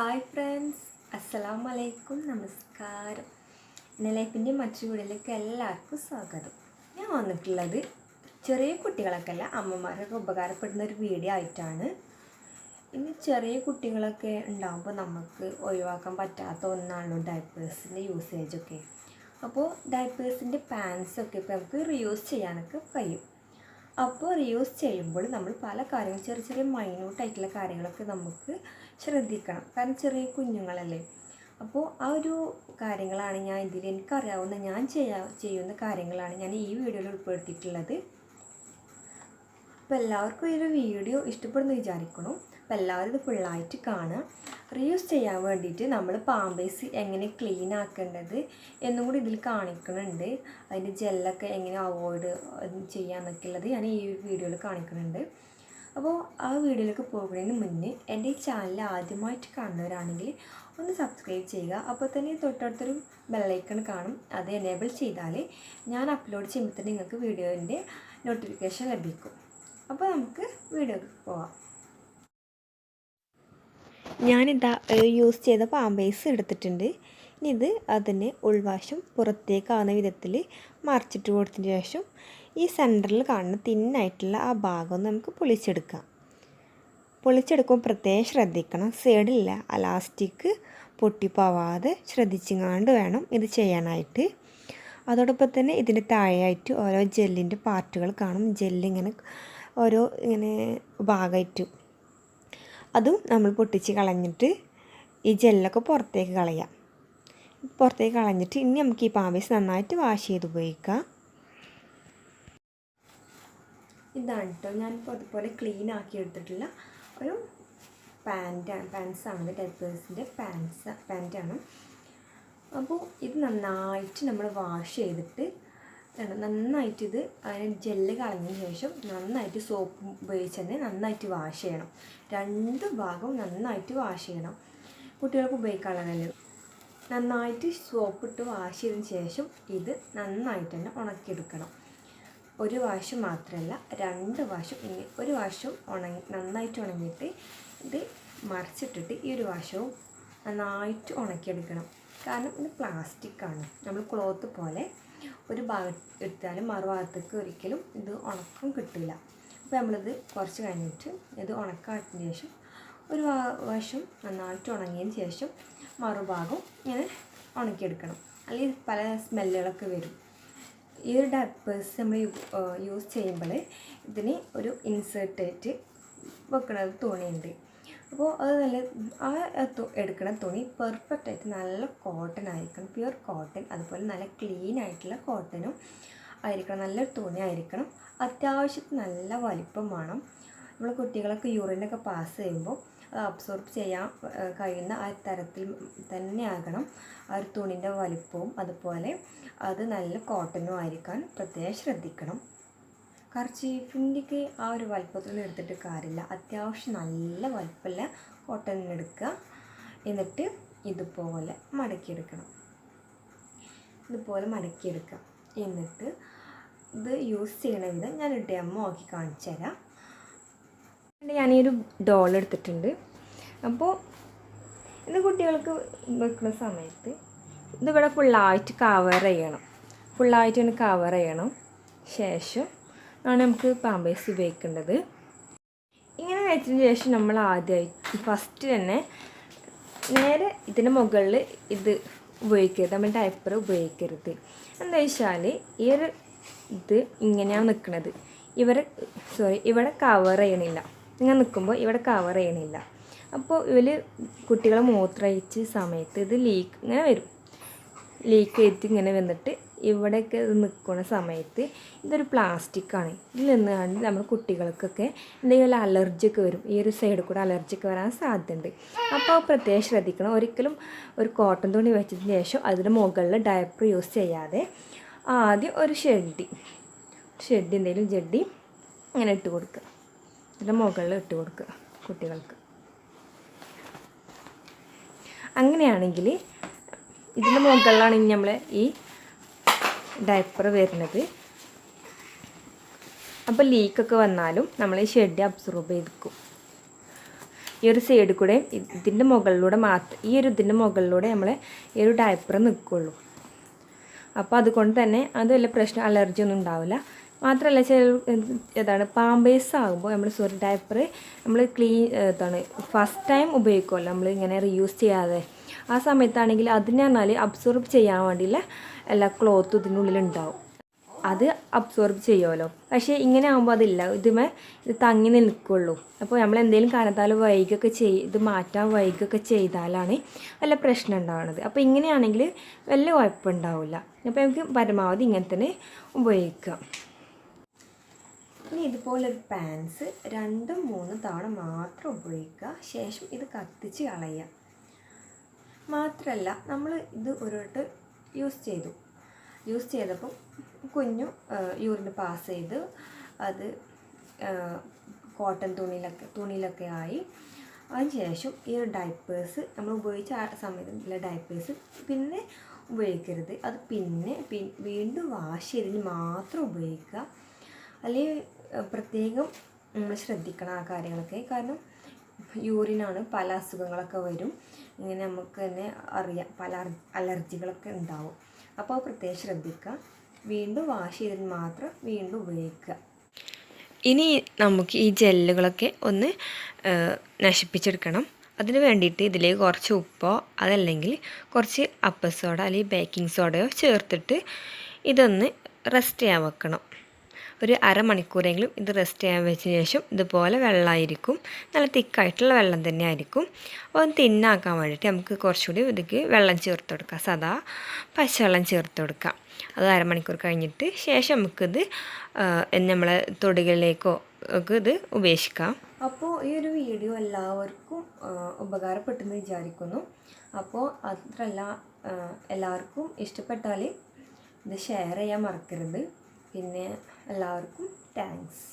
Hi friends അസ്സലാം വലൈക്കും നമസ്കാരം എന്റെ ലൈഫിന്റെ മറ്റു വീടിലേക്ക് എല്ലാവർക്കും സ്വാഗതം. ഞാൻ വന്നിട്ടുള്ളത് ചെറിയ കുട്ടികളൊക്കെ അല്ല അമ്മമാരൊക്കെ ഉപകാരപ്പെടുന്ന ഒരു വീഡിയോ ആയിട്ടാണ്. ഇനി ചെറിയ കുട്ടികളൊക്കെ ഉണ്ടാകുമ്പോൾ നമുക്ക് ഒഴിവാക്കാൻ പറ്റാത്ത ഒന്നാണല്ലോ ഡയപ്പേഴ്സിന്റെ യൂസേജൊക്കെ. അപ്പോൾ ഡയപ്പേഴ്സിന്റെ പാൻസൊക്കെ ഇപ്പോൾ നമുക്ക് റിയൂസ് ചെയ്യാനൊക്കെ കഴിയും. അപ്പോൾ റിയൂസ് ചെയ്യുമ്പോൾ നമ്മൾ പല കാര്യങ്ങൾ ചെറിയ ചെറിയ മൈന്യൂട്ടായിട്ടുള്ള കാര്യങ്ങളൊക്കെ നമുക്ക് ശ്രദ്ധിക്കണം. കാരണം ചെറിയ കുഞ്ഞുങ്ങളല്ലേ. അപ്പോൾ ആ ഒരു കാര്യങ്ങളാണ് ഞാൻ ഇതിൽ എനിക്കറിയാവുന്ന ഞാൻ ചെയ്യാ ചെയ്യുന്ന കാര്യങ്ങളാണ് ഞാൻ ഈ വീഡിയോയിൽ ഉൾപ്പെടുത്തിയിട്ടുള്ളത്. അപ്പോൾ എല്ലാവർക്കും ഈ ഒരു വീഡിയോ ഇഷ്ടപ്പെടുന്നു വിചാരിക്കണം അപ്പോൾ എല്ലാവരും ഇത് ഫുള്ളായിട്ട് കാണുക. റീയൂസ് ചെയ്യാൻ വേണ്ടിയിട്ട് നമ്മൾ പാമ്പേഴ്സ് എങ്ങനെ ക്ലീൻ ആക്കേണ്ടത് എന്നും കൂടി ഇതിൽ കാണിക്കുന്നുണ്ട് അതിന്റെ ജെല്ലൊക്കെ എങ്ങനെ അവോയ്ഡ് ചെയ്യാന്നൊക്കെ ഉള്ളത് ഞാൻ ഈ വീഡിയോയിൽ കാണിക്കുന്നുണ്ട് അപ്പോൾ ആ വീഡിയോയിലേക്ക് പോകുന്നതിന് മുന്നേ എന്റെ ഈ ചാനൽ ആദ്യമായിട്ട് കാണുന്നവരാണെങ്കിൽ ഒന്ന് സബ്സ്ക്രൈബ് ചെയ്യുക. അപ്പോൾ തന്നെ തൊട്ടടുത്തൊരു ബെല്ലൈക്കൺ കാണും. അത് എനേബിൾ ചെയ്താൽ ഞാൻ അപ്ലോഡ് ചെയ്യുമ്പോൾ തന്നെ നിങ്ങൾക്ക് വീഡിയോന്റെ നോട്ടിഫിക്കേഷൻ ലഭിക്കും. അപ്പോൾ നമുക്ക് വീഡിയോക്ക് പോവാം. ഞാനിതാ യൂസ് ചെയ്ത പാമ്പേഴ്സ് എടുത്തിട്ടുണ്ട്. ഇനി ഇത് അതിന് ഉൾവാശം പുറത്തേക്കാവുന്ന വിധത്തിൽ മറിച്ചിട്ട് കൊടുത്തതിന് ശേഷം ഈ സെന്ററിൽ കാണുന്ന തിന്നായിട്ടുള്ള ആ ഭാഗം നമുക്ക് പൊളിച്ചെടുക്കാം. പൊളിച്ചെടുക്കുമ്പോൾ പ്രത്യേകം ശ്രദ്ധിക്കണം. സൈഡില്ല അലാസ്റ്റിക് പൊട്ടിപ്പോവാതെ ശ്രദ്ധിച്ചിങ്ങാണ്ട് വേണം ഇത് ചെയ്യാനായിട്ട്. അതോടൊപ്പം തന്നെ ഇതിന്റെ താഴെയായിട്ട് ഓരോ ജെല്ലിന്റെ പാർട്ടുകൾ കാണും. ജെല്ലിങ്ങനെ ഓരോ ഇങ്ങനെ ഭാഗമായിട്ട്. അതും നമ്മൾ പൊട്ടിച്ച് കളഞ്ഞിട്ട് ഈ ജെല്ലൊക്കെ പുറത്തേക്ക് കളയാം. പുറത്തേക്ക് കളഞ്ഞിട്ട് ഇനി നമുക്ക് ഈ പാവേസ് നന്നായിട്ട് വാഷ് ചെയ്ത് ഉപയോഗിക്കാം. ഇതാണ് കേട്ടോ ഞാനിപ്പോൾ അതുപോലെ ക്ലീൻ ആക്കി എടുത്തിട്ടുള്ള ഒരു പാന്റാണ് പാൻസാണ് ഡെപ്പേഴ്സിന്റെ പാൻസ് പാന്റാണ് അപ്പോൾ ഇത് നന്നായിട്ട് നമ്മൾ വാഷ് ചെയ്തിട്ട് നന്നായിട്ട് ഇത് അതിന് ജെല്ല് കളഞ്ഞതിന് ശേഷം നന്നായിട്ട് സോപ്പ് ഉപയോഗിച്ച് തന്നെ നന്നായിട്ട് വാഷ് ചെയ്യണം. രണ്ട് ഭാഗവും നന്നായിട്ട് വാഷ് ചെയ്യണം. കുട്ടികൾക്ക് ഉപയോഗിക്കാനുള്ളതല്ലേ? നന്നായിട്ട് സോപ്പ് ഇട്ട് വാഷ് ചെയ്തതിന് ശേഷം ഇത് നന്നായിട്ട് തന്നെ ഉണക്കിയെടുക്കണം. ഒരു വാഷ് മാത്രമല്ല രണ്ട് വാഷും ഇനി ഒരു വാഷും ഉണങ്ങി നന്നായിട്ട് ഉണങ്ങിയിട്ട് ഇത് മറിച്ചിട്ടിട്ട് ഈ ഒരു വാഷവും നന്നായിട്ട് ഉണക്കിയെടുക്കണം. കാരണം ഇത് പ്ലാസ്റ്റിക്കാണ് നമ്മൾ ക്ലോത്ത് പോലെ ഒരു ഭാഗം എടുത്താലും മറുഭാഗത്തേക്ക് ഒരിക്കലും ഇത് ഉണക്കം കിട്ടില്ല അപ്പോൾ നമ്മളിത് കുറച്ച് കഴിഞ്ഞിട്ട് ഇത് ഉണക്കാത്തതിന് ശേഷം ഒരു വശം നന്നായിട്ട് ഉണങ്ങിയതിന് ശേഷം മറുഭാഗം ഇങ്ങനെ ഉണക്കിയെടുക്കണം. അല്ലെങ്കിൽ പല സ്മെല്ലുകളൊക്കെ വരും. ഈ ഒരു ഡയപ്പേഴ്സ് നമ്മൾ യൂസ് ചെയ്യുമ്പോൾ ഇതിന് ഒരു ഇൻസേർട്ടായിട്ട് വെക്കുന്നത് തുണിയുണ്ട്. അപ്പോൾ അത് നല്ല ആ എടുക്കുന്ന തുണി പെർഫെക്റ്റ് ആയിട്ട് നല്ല കോട്ടൺ ആയിരിക്കണം. പ്യുർ കോട്ടൺ അതുപോലെ നല്ല ക്ലീൻ ആയിട്ടുള്ള കോട്ടനും ആയിരിക്കണം. നല്ലൊരു തുണി ആയിരിക്കണം. അത്യാവശ്യത്തിന് നല്ല വലിപ്പം വേണം. നമ്മൾ കുട്ടികളൊക്കെ യൂറിനൊക്കെ പാസ് ചെയ്യുമ്പോൾ അത് അബ്സോർബ് ചെയ്യാൻ കഴിയുന്ന ആ തരത്തിൽ തന്നെ ആകണം. ആ ഒരു തുണിന്റെ വലിപ്പവും അതുപോലെ അത് നല്ല കോട്ടനും ആയിരിക്കാൻ പ്രത്യേകം ശ്രദ്ധിക്കണം. കർച്ചീഫിന്റെക്ക് ആ ഒരു വലിപ്പത്തിൽ എടുത്തിട്ട് കാര്യമില്ല. അത്യാവശ്യം നല്ല വലിപ്പമുള്ള കോട്ടൺ എടുക്കുക. എന്നിട്ട് ഇതുപോലെ മടക്കിയെടുക്കണം. ഇതുപോലെ മടക്കിയെടുക്കുക. എന്നിട്ട് ഇത് യൂസ് ചെയ്യണ വിധം ഞാൻ ഡെമോ ആക്കി കാണിച്ചു തരാം. ഞാൻ ഈ ഒരു ഡോൾ എടുത്തിട്ടുണ്ട്. അപ്പോൾ ഇത് കുട്ടികൾക്ക് വെക്കുന്ന സമയത്ത് ഇതിവിടെ ഫുള്ളായിട്ട് കവർ ചെയ്യണം. ഫുള്ളായിട്ട് കവർ ചെയ്യണം. ശേഷം ആണ് നമുക്ക് പാമ്പേഴ്സ് ഉപയോഗിക്കേണ്ടത്. ഇങ്ങനെ വെച്ചതിന് ശേഷം നമ്മൾ ആദ്യമായി ഫസ്റ്റ് തന്നെ നേരെ ഇതിന്റെ മുകളിൽ ഇത് ഉപയോഗിക്കരുത് നമ്മൾ ടൈപ്പർ ഉപയോഗിക്കരുത്. എന്താ വെച്ചാൽ ഈ ഒരു ഇത് ഇങ്ങനെയാണ് നിൽക്കുന്നത് ഇവർ സോറി ഇവിടെ കവർ ചെയ്യണില്ല. ഇങ്ങനെ നിൽക്കുമ്പോൾ ഇവിടെ കവർ ചെയ്യണില്ല. അപ്പോൾ ഇവർ കുട്ടികളെ മൂത്രയിച്ച് സമയത്ത് ഇത് ലീക്ക് ഇങ്ങനെ വരും. ലീക്ക് ചെയ്തിട്ട് ഇങ്ങനെ വന്നിട്ട് ഇവിടെയൊക്കെ ഇത് നിൽക്കുന്ന സമയത്ത് ഇതൊരു പ്ലാസ്റ്റിക്കാണ് ഇതിൽ നിന്ന് നിന്നാണ് നമ്മൾ കുട്ടികൾക്കൊക്കെ എന്തെങ്കിലും അലർജിയൊക്കെ വരും. ഈ ഒരു സൈഡിൽ കൂടെ അലർജിയൊക്കെ വരാൻ സാധ്യതയുണ്ട്. അപ്പോൾ പ്രത്യേകം ശ്രദ്ധിക്കണം. ഒരിക്കലും ഒരു കോട്ടൺ തുണി വെച്ചതിന് ശേഷം അതിന് മുകളിൽ ഡയപ്പർ യൂസ് ചെയ്യാതെ ആദ്യം ഒരു ഷെഡി ഷെഡ് എന്തെങ്കിലും ജെഡി ഇങ്ങനെ ഇട്ട് കൊടുക്കുക. ഇതിന്റെ മുകളിൽ ഇട്ട് കൊടുക്കുക കുട്ടികൾക്ക്. അങ്ങനെയാണെങ്കിൽ ഇതിന്റെ മുകളിലാണ് നമ്മൾ ഈ ഡയപ്പർ വരുന്നത്. അപ്പോൾ ലീക്കൊക്കെ വന്നാലും നമ്മൾ ഈ ഷെഡ് അബ്സോർബ് ചെയ്തിരിക്കും. ഈ ഒരു സൈഡിൽ കൂടെ ഇതിന്റെ മുകളിലൂടെ മാത്രം ഈ ഒരു ഇതിന്റെ മുകളിലൂടെ നമ്മൾ ഈ ഒരു ഡയപ്പർ നിൽക്കുള്ളൂ അപ്പോൾ അതുകൊണ്ട് തന്നെ അത് വലിയ പ്രശ്നം അലർജി ഒന്നും ഉണ്ടാവില്ല. മാത്രമല്ല ചില ഏതാണ് പാമ്പേഴ്സ് ആകുമ്പോൾ നമ്മൾ സോറി ഡയപ്പർ നമ്മൾ ക്ലീൻ ഏതാണ് ഫസ്റ്റ് ടൈം ഉപയോഗിക്കുമല്ലോ നമ്മൾ ഇങ്ങനെ റീയൂസ് ചെയ്യാതെ. ആ സമയത്താണെങ്കിൽ അതിന് പറഞ്ഞാൽ അബ്സോർബ് ചെയ്യാൻ വേണ്ടിയുള്ള എല്ലാ ക്ലോത്തും ഇതിനുള്ളിൽ ഉണ്ടാവും അത് അബ്സോർബ് ചെയ്യുമല്ലോ പക്ഷേ ഇങ്ങനെ ആകുമ്പോൾ അതില്ല. ഇതുമേ ഇത് തങ്ങി നിൽക്കുള്ളൂ. അപ്പോൾ നമ്മൾ എന്തെങ്കിലും കാരണത്താൽ വൈകൊക്കെ ചെയ് ഇത് മാറ്റാൻ വൈകൊക്കെ ചെയ്താലാണ് വല്ല പ്രശ്നം ഉണ്ടാവുന്നത് അപ്പോൾ ഇങ്ങനെയാണെങ്കിൽ വല്ല കുഴപ്പമുണ്ടാവില്ല. അപ്പോൾ നമുക്ക് പരമാവധി ഇങ്ങനെ തന്നെ ഉപയോഗിക്കാം. ഇനി ഇതുപോലൊരു പാൻസ് രണ്ടും മൂന്നും തവണ മാത്രം ഉപയോഗിക്കുക. ശേഷം ഇത് കത്തിച്ച് കളയുക. മാത്രമല്ല നമ്മൾ ഇത് ഒരു വട്ടം യൂസ് ചെയ്തു. യൂസ് ചെയ്തപ്പോൾ കുഞ്ഞു യൂറിന് പാസ് ചെയ്ത് അത് കോട്ടൺ തുണിയിലൊക്കെ തുണിയിലൊക്കെ ആയി. അതിനുശേഷം ഈ ഒരു ഡൈപ്പേഴ്സ് നമ്മൾ ഉപയോഗിച്ച ആ സമയത്തുള്ള ഡൈപ്പേഴ്സ് പിന്നെ ഉപയോഗിക്കരുത്. അത് പിന്നെ വീണ്ടും വാഷ് ചെയ്തിന് മാത്രം ഉപയോഗിക്കുക. അല്ലെങ്കിൽ പ്രത്യേകം നമ്മൾ ശ്രദ്ധിക്കണം ആ കാര്യങ്ങളൊക്കെ. കാരണം യൂറിനാണ് പല അസുഖങ്ങളൊക്കെ വരും. ഇങ്ങനെ നമുക്ക് തന്നെ അറിയാം. പല അലർജികളൊക്കെ ഉണ്ടാവും. അപ്പോൾ പ്രത്യേകം ശ്രദ്ധിക്കുക. വീണ്ടും വാഷ് ചെയ്തിന് മാത്രം വീണ്ടും ഉപയോഗിക്കുക. ഇനി നമുക്ക് ഈ ജെല്ലുകളൊക്കെ ഒന്ന് നശിപ്പിച്ചെടുക്കണം. അതിന് വേണ്ടിയിട്ട് ഇതിലേക്ക് കുറച്ച് ഉപ്പോ അതല്ലെങ്കിൽ കുറച്ച് അപ്പ സോഡ അല്ലെങ്കിൽ ബേക്കിംഗ് സോഡയോ ചേർത്തിട്ട് ഇതൊന്ന് റെസ്റ്റ് ചെയ്യാൻ വെക്കണം. ഒരു അരമണിക്കൂറെങ്കിലും ഇത് റെസ്റ്റ് ചെയ്യാൻ വെച്ചതിന് ശേഷം ഇതുപോലെ വെള്ളമായിരിക്കും. നല്ല തിക്കായിട്ടുള്ള വെള്ളം തന്നെ ആയിരിക്കും അപ്പോൾ തിന്നാക്കാൻ വേണ്ടിയിട്ട് നമുക്ക് കുറച്ചുകൂടി ഇതിക്ക് വെള്ളം ചേർത്ത് കൊടുക്കാം. സദാ പച്ചവെള്ളം ചേർത്ത് കൊടുക്കാം. അത് അരമണിക്കൂർ കഴിഞ്ഞിട്ട് ശേഷം നമുക്കിത് നമ്മളെ തൊടികളിലേക്കോ ഒക്കെ ഇത് ഉപേക്ഷിക്കാം. അപ്പോൾ ഈ ഒരു വീഡിയോ എല്ലാവർക്കും ഉപകാരപ്പെട്ടെന്ന് വിചാരിക്കുന്നു. അപ്പോൾ അത്രല്ല എല്ലാവർക്കും ഇഷ്ടപ്പെട്ടാൽ ഇത് ഷെയർ ചെയ്യാൻ മറക്കരുത്. പിന്നെ എല്ലാവർക്കും താങ്ക്സ്